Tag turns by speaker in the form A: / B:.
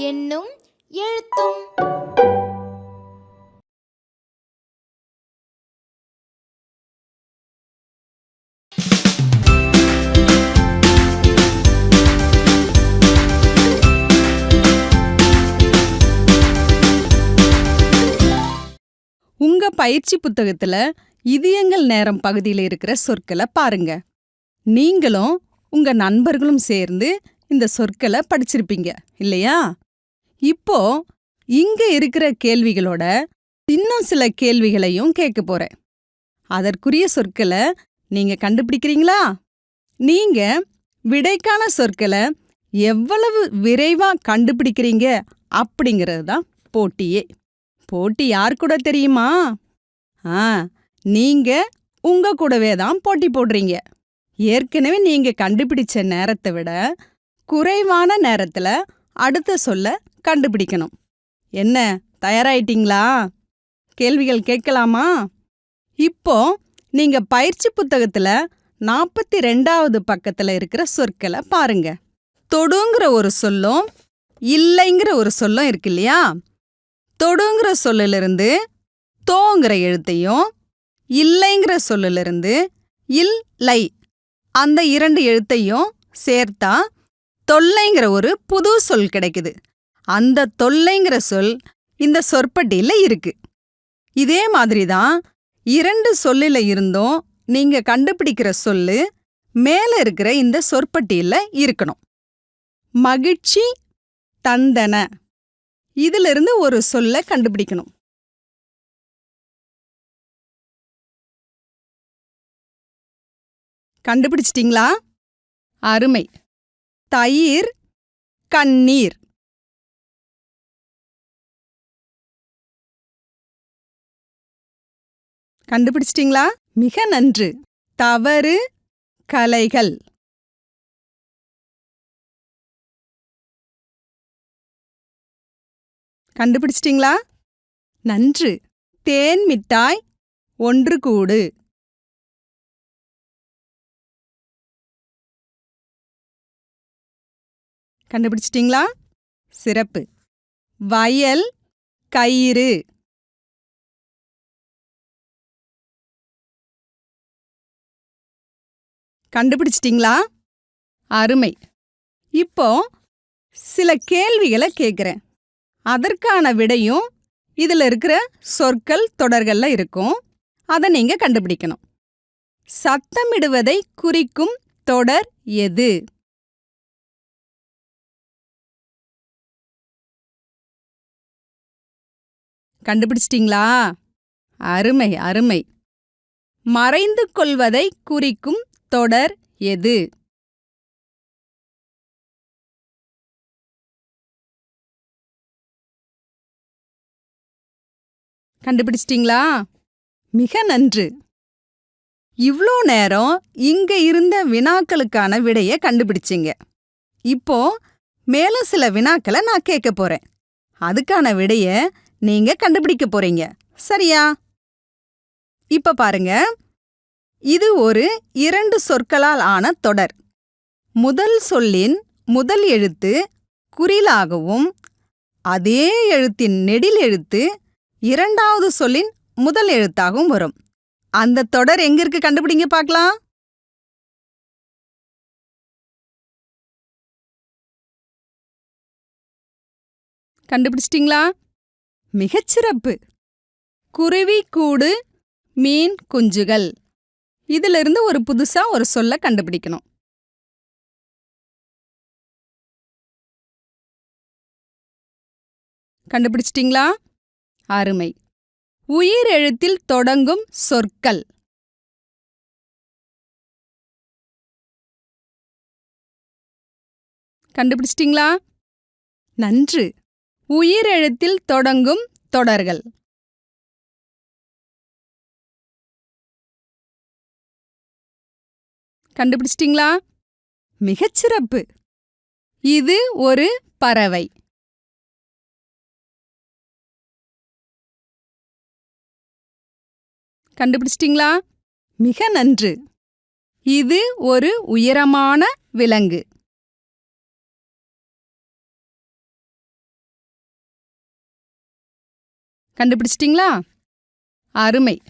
A: என்னும் எழுத்தும்
B: பயிற்சி புத்தகத்துல இதயங்கள் நேரம் பகுதியில் இருக்கிற சொற்களை பாருங்க. நீங்களும் உங்க நண்பர்களும் சேர்ந்து இந்த சொற்களை படிச்சிருப்பீங்க இல்லையா? இப்போ இங்க இருக்கிற கேள்விகளோட இன்னும் சில கேள்விகளையும் கேட்க போறேன். அதற்குரிய சொற்களை நீங்க கண்டுபிடிக்கிறீங்களா? நீங்க விடைக்கான சொற்களை எவ்வளவு விரைவா கண்டுபிடிக்கிறீங்க அப்படிங்கிறது தான் போட்டியே. போட்டி யார் கூட தெரியுமா? ஆ நீங்க உங்க கூடவே தான் போட்டி போடுறீங்க. ஏற்கனவே நீங்க கண்டுபிடிச்ச நேரத்தை விட குறைவான நேரத்துல அடுத்த சொல்ல கண்டுபிடிக்கணும். என்ன தயாராயிட்டீங்களா? கேள்விகள் கேட்கலாமா? இப்போ நீங்க பயிற்சி புத்தகத்துல நாற்பத்தி ரெண்டாவது பக்கத்துல இருக்கிற சொற்களை பாருங்க. தொடுங்கிற ஒரு சொல்லும் இல்லைங்கிற ஒரு சொல்லும் இருக்கு இல்லையா? தொடுங்கிற சொல்லிலிருந்து தோங்கிற எழுத்தையும் இல்லைங்கிற சொல்லிலிருந்து இல் லை அந்த இரண்டு எழுத்தையும் சேர்த்தா தொல்லைங்கிற ஒரு புது சொல் கிடைக்குது. அந்த தொல்லைங்கிற சொல் இந்த சொற்பட்டியில இருக்கு. இதே மாதிரி தான் இரண்டு சொல்லில இருந்தும் நீங்க கண்டுபிடிக்கிற சொல்லு மேல இருக்கிற இந்த சொற்பட்டியில இருக்கணும். மகிழ்ச்சி தந்தன. இதிலிருந்து ஒரு சொல்ல கண்டுபிடிக்கணும். கண்டுபிடிச்சிட்டீங்களா? அருமை. தயிர் கண்ணீர். கண்டுபிடிச்சிட்டீங்களா? மிக நன்று. தவறு கலைகள். கண்டுபிடிச்சிட்டீங்களா? நன்று. தேன் மிட்டாய் ஒன்று கூடு. கண்டுபிடிச்சிட்டீங்களா? சிறப்பு. வயல் கயிறு. கண்டுபிடிச்சிட்டீங்களா? அருமை. இப்போ சில கேள்விகளை கேட்குறேன் அதற்கான விடையும் இதில் இருக்கிற சொற்கள் தொடர்கள்ல இருக்கும். அதை நீங்க கண்டுபிடிக்கணும். சத்தமிடுவதை குறிக்கும் தொடர் எது? கண்டுபிடிச்சிட்டீங்களா? அருமை அருமை. மறைந்து கொள்வதை குறிக்கும் தொடர் எது? கண்டுபிடிச்சிட்டீங்களா? மிக நன்று. இவ்ளோ நேரம் இங்க இருந்த வினாக்களுக்கான விடைய கண்டுபிடிச்சிங்க. இப்போ மேலும் சில வினாக்களை நான் கேட்க போறேன். அதுக்கான விடைய நீங்க கண்டுபிடிக்க போறீங்க. சரியா? இப்ப பாருங்க. இது ஒரு இரண்டு சொற்களால் ஆன தொடர். முதல் சொல்லின் முதல் எழுத்து குறிலாகவும் அதே எழுத்தின் நெடில் எழுத்து இரண்டாவது சொல்லின் முதல் எழுத்தாகவும் வரும். அந்த தொடர் எங்க இருக்கு கண்டுபிடிங்க பார்க்கலாம் கண்டுபிடிச்சிட்டிங்களா? மிகச்சிறப்பு குருவி கூடு மீன் குஞ்சுகள். இதிலிருந்து ஒரு புதுசா ஒரு சொல்ல கண்டுபிடிக்கணும். கண்டுபிடிச்சிட்டிங்களா? அருமை. உயிர் எழுத்தில் தொடங்கும் சொற்கள். கண்டுபிடிச்சிட்டிங்களா? நன்று. உயிர் எழுத்தில் தொடங்கும் தொடர்கள். கண்டுபிடிச்சிட்டிங்களா? மிகச்சிறப்பு. இது ஒரு பறவை. கண்டுபிடிச்சிட்டிங்களா? மிக நன்று. இது ஒரு உயரமான விலங்கு. கண்டுபிடிச்சிட்டிங்களா? அருமை.